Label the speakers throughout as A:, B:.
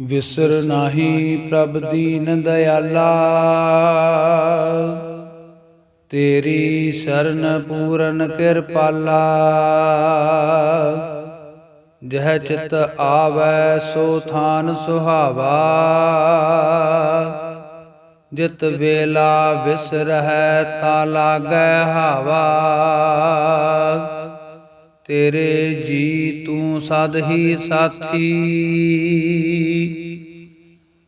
A: ਵਿਸਰ ਨਾਹੀ ਪ੍ਰਭ ਦੀਨ ਦਇਆਲਾ ਤੇਰੀ ਸ਼ਰਨ ਪੂਰਨ ਕਿਰਪਾਲਾ। ਜਹ ਚਿਤ ਆਵੈ ਸੋ ਥਾਨ ਸੁਹਾਵਾ। ਜਿਤ ਵੇਲਾ ਵਿਸਰਹਿ ਤਾ ਲਾਗੈ ਹਾਵਾ। ਤੇਰੇ ਜੀ ਤੂੰ ਸਦ ਹੀ ਸਾਥੀ।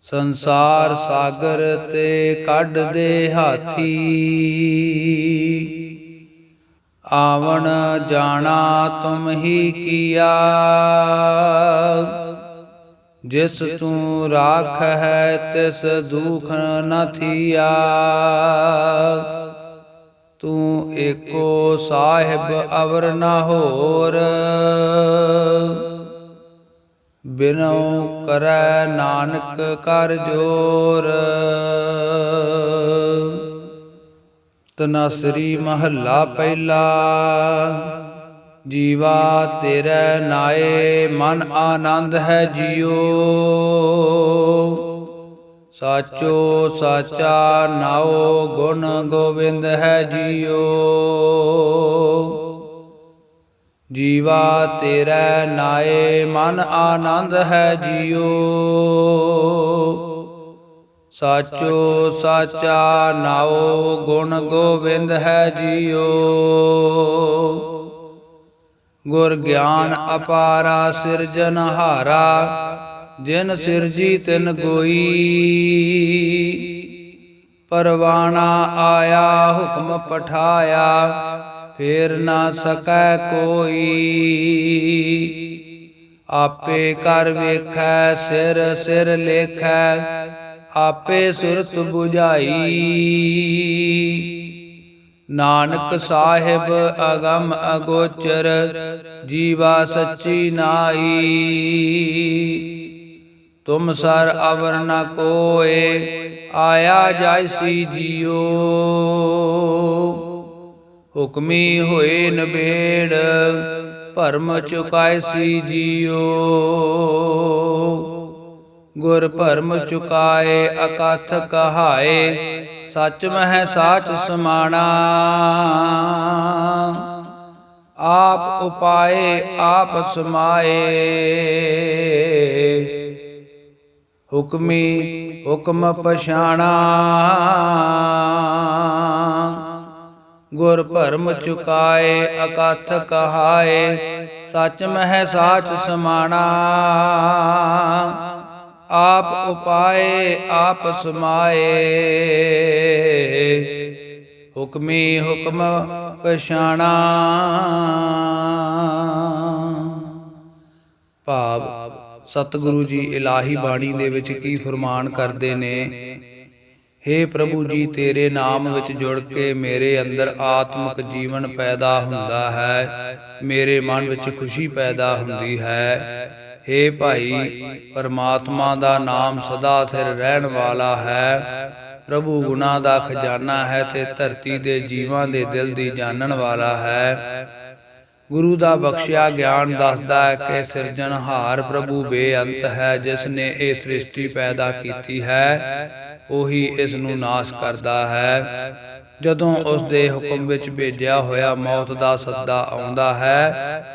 A: ਸੰਸਾਰ ਸਾਗਰ ਤੇ ਕੱਢ ਦੇ ਹਾਥੀ। ਆਵਣ ਜਾਣਾ ਤੁਮ ਹੀ ਕੀਆ। ਜਿਸ ਤੂੰ ਰਾਖ ਹੈ ਤਿਸ ਦੁਖ ਨ ਥੀਆ। ਤੂੰ ਏਕੋ ਸਾਹਿਬ ਅਵਰ ਨ ਹੋਰ। ਬਿਨਉ ਕਰੈ ਨਾਨਕ ਕਰ ਜੋਰ। ਤਨਸਰੀ ਮਹੱਲਾ ਪਹਿਲਾ, ਜੀਵਾ ਤੇਰੇ ਨਾਏ ਮਨ ਆਨੰਦ ਹੈ ਜਿਉ ਸਾਚੋ ਸਾਚਾ ਨਾਉ ਗੁਣ ਗੋਬਿੰਦ ਹੈ ਜੀਓ। ਜੀਵਾ ਤੇਰੇ ਨਾਏ ਮਨ ਆਨੰਦ ਹੈ ਜੀਓ। ਸਾਚੋ ਸਾਚਾ ਨਾਉ ਗੁਣ ਗੋਬਿੰਦ ਹੈ ਜੀਓ। ਗੁਰ ਗਿਆਨ ਅਪਾਰਾ ਸਿਰਜਨਹਾਰਾ ਜਿਨ ਸਿਰਜੀ ਤਿਨ ਗੋਈ, ਪਰਵਾਣਾ ਆਇਆ, ਹੁਕਮ ਪਠਾਇਆ, ਫੇਰ ਨਾ ਸਕੈ ਕੋਈ। ਆਪੇ ਕਰ ਵੇਖੈ, ਸਿਰ ਸਿਰ ਲੇਖੈ, ਆਪੇ ਸੁਰਤ 부ਝਾਈ ਨਾਨਕ ਸਾਹਿਬ ਅਗਮ ਅਗੋਚਰ, ਜੀਵਾ ਸੱਚੀ ਨਾਈ। ਤੁਮ ਸਰ ਅਵਰ ਨ ਕੋਏ, ਆਇਆ ਜਾਇਸੀ ਜਿਉ ਹੁਕਮੀ ਹੋਏ ਨਬੇੜ, ਭਰਮ ਚੁਕਾਇਸੀ ਜਿਉ ਗੁਰ ਭਰਮ ਚੁਕਾਏ, ਅਕਥ ਕਹਾਏ, ਸੱਚ ਮਹਿ ਸਾਚ ਸਮਾਣਾ। ਆਪ ਉਪਾਏ, ਆਪ ਸਮਾਏ। ਹੁਕਮੀ ਹੁਕਮ ਪਛਾਣਾ। ਗੁਰ ਭਰਮ ਚੁਕਾਏ ਅਕਥ ਕਹਾਏ ਸੱਚ ਮਹਿ ਸਾਚ ਸਮਾਣਾ। ਆਪ ਉਪਾਏ ਆਪ ਸਮਾਏ। ਹੁਕਮੀ ਹੁਕਮ ਪਛਾਣਾ। ਸਤਿਗੁਰੂ ਜੀ ਇਲਾਹੀ ਬਾਣੀ ਦੇ ਵਿੱਚ ਕੀ ਫਰਮਾਨ ਕਰਦੇ ਨੇ? हे ਪ੍ਰਭੂ ਜੀ, ਤੇਰੇ ਨਾਮ ਵਿੱਚ ਜੁੜ ਕੇ ਮੇਰੇ ਅੰਦਰ ਆਤਮਿਕ ਜੀਵਨ ਪੈਦਾ ਹੁੰਦਾ ਹੈ, ਮੇਰੇ ਮਨ ਵਿੱਚ ਖੁਸ਼ੀ ਪੈਦਾ ਹੁੰਦੀ ਹੈ। हे ਭਾਈ, ਪਰਮਾਤਮਾ ਦਾ ਨਾਮ ਸਦਾ ਸਿਰ ਰਹਿਣ ਵਾਲਾ ਹੈ। ਪ੍ਰਭੂ ਗੁਨਾ ਦਾ ਖਜ਼ਾਨਾ ਹੈ ਤੇ ਧਰਤੀ ਦੇ ਜੀਵਾਂ ਦੇ ਦਿਲ ਦੀ ਜਾਣਨ ਵਾਲਾ ਹੈ। ਗੁਰੂ ਦਾ ਬਖਸ਼ਿਆ ਗਿਆਨ ਦੱਸਦਾ ਹੈ ਕਿ ਸਿਰਜਣਹਾਰ ਪ੍ਰਭੂ ਬੇਅੰਤ ਹੈ ਜਿਸ ਨੇ ਇਹ ਸ੍ਰਿਸ਼ਟੀ ਪੈਦਾ ਕੀਤੀ ਹੈ, ਉਹੀ ਇਸ ਨੂੰ ਨਾਸ਼ ਕਰਦਾ ਹੈ। ਜਦੋਂ ਉਸ ਦੇ ਹੁਕਮ ਵਿੱਚ ਭੇਜਿਆ ਹੋਇਆ ਮੌਤ ਦਾ ਸੱਦਾ ਆਉਂਦਾ ਹੈ,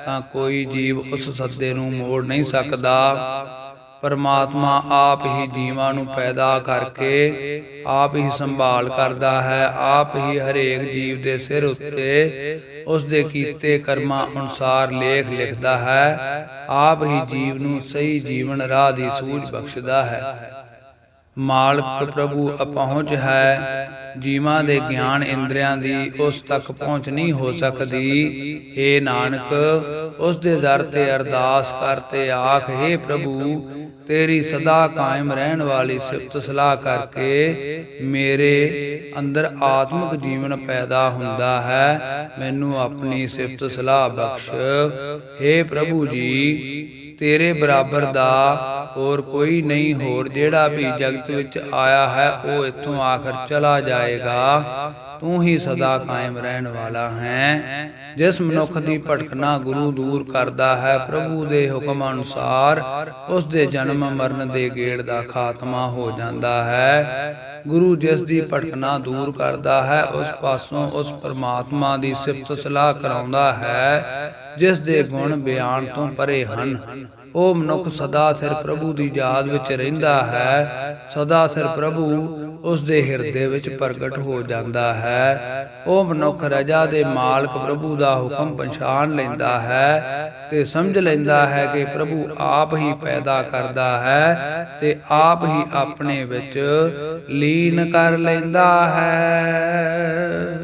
A: ਤਾਂ ਕੋਈ ਜੀਵ ਉਸ ਸੱਦੇ ਨੂੰ ਮੋੜ ਨਹੀਂ ਸਕਦਾ। ਪਰਮਾਤਮਾ ਆਪ ਹੀ ਜੀਵਾਂ ਨੂੰ ਪੈਦਾ ਕਰਕੇ ਆਪ ਹੀ ਸੰਭਾਲ ਕਰਦਾ ਹੈ, ਆਪ ਹੀ ਹਰੇਕ ਜੀਵ ਦੇ ਸਿਰ ਉੱਤੇ ਉਸ ਦੇ ਕੀਤੇ ਕਰਮਾਂ ਅਨੁਸਾਰ ਲੇਖ ਲਿਖਦਾ ਹੈ, ਆਪ ਹੀ ਜੀਵ ਨੂੰ ਸਹੀ ਜੀਵਨ ਰਾਹ ਦੀ ਸੂਝ ਬਖਸ਼ਦਾ ਹੈ। ਮਾਲਕ ਪ੍ਰਭੂ ਅਪਹੁੰਚ ਹੈ, ਜੀਵਾਂ ਦੇ ਗਿਆਨ ਇੰਦਰੀਆਂ ਦੀ ਉਸ ਤੱਕ ਪਹੁੰਚ ਨਹੀਂ ਹੋ ਸਕਦੀ। ਏ ਨਾਨਕ ਉਸ ਦੇ ਦਰ ਤੇ ਅਰਦਾਸ ਕਰਤੇ ਆਖ, ਹੈ ਪ੍ਰਭੂ ਤੇਰੀ ਸਦਾ ਕਾਇਮ ਰਹਿਣ ਵਾਲੀ ਸਿਫਤ ਸਲਾਹ ਕਰਕੇ ਮੇਰੇ ਅੰਦਰ ਆਤਮਿਕ ਜੀਵਨ ਪੈਦਾ ਹੁੰਦਾ ਹੈ। ਮੈਨੂੰ ਆਪਣੀ ਸਿਫਤ ਸਲਾਹ ਬਖਸ਼। हे ਪ੍ਰਭੂ ਜੀ, ਤੇਰੇ ਬਰਾਬਰ ਦਾ ਹੋਰ ਕੋਈ ਨਹੀਂ, ਹੋਰ ਜਿਹੜਾ ਵੀ ਜਗਤ ਵਿੱਚ ਆਇਆ ਹੈ, ਉਹ ਇੱਥੋਂ ਆਖਰ ਚਲਾ ਜਾਏਗਾ। ਤੂੰ ਹੀ ਸਦਾ ਕਾਇਮ ਰਹਿਣ ਵਾਲਾ ਹੈ। ਜਿਸ ਮਨੁੱਖ ਦੀ ਭਟਕਣਾ ਗੁਰੂ ਦੂਰ ਕਰਦਾ ਹੈ, ਪ੍ਰਭੂ ਦੇ ਹੁਕਮ ਅਨੁਸਾਰ ਉਸ ਦੇ ਜਨਮ ਮਰਨ ਦੇ ਗੇੜ ਦਾ ਖਾਤਮਾ ਹੋ ਜਾਂਦਾ ਹੈ। ਗੁਰੂ ਜਿਸ ਦੀ ਭਟਕਣਾ ਦੂਰ ਕਰਦਾ ਹੈ, ਉਸ ਪਾਸੋਂ ਉਸ ਪਰਮਾਤਮਾ ਦੀ ਸਿਫਤ ਸਲਾਹ ਕਰਾਉਂਦਾ ਹੈ, ਜਿਸ ਦੇ ਗੁਣ ਬਿਆਨ ਤੋਂ ਪਰੇ ਹਨ। ਉਹ ਮਨੁੱਖ ਸਦਾ ਸਿਰ ਪ੍ਰਭੂ ਦੀ ਯਾਦ ਵਿੱਚ ਰਹਿੰਦਾ ਹੈ। ਸਦਾ ਸਿਰ ਪ੍ਰਭੂ ਉਸ ਦੇ ਹਿਰਦੇ ਵਿੱਚ ਪ੍ਰਗਟ ਹੋ ਜਾਂਦਾ ਹੈ। ਉਹ ਮਨੁੱਖ ਰਜਾ ਦੇ ਮਾਲਕ ਪ੍ਰਭੂ ਦਾ ਹੁਕਮ ਪਛਾਣ ਲੈਂਦਾ ਹੈ ਤੇ ਸਮਝ ਲੈਂਦਾ ਹੈ ਕਿ ਪ੍ਰਭੂ ਆਪ ਹੀ ਪੈਦਾ ਕਰਦਾ ਹੈ ਤੇ ਆਪ ਹੀ ਆਪਣੇ ਵਿੱਚ ਲੀਨ ਕਰ ਲੈਂਦਾ ਹੈ।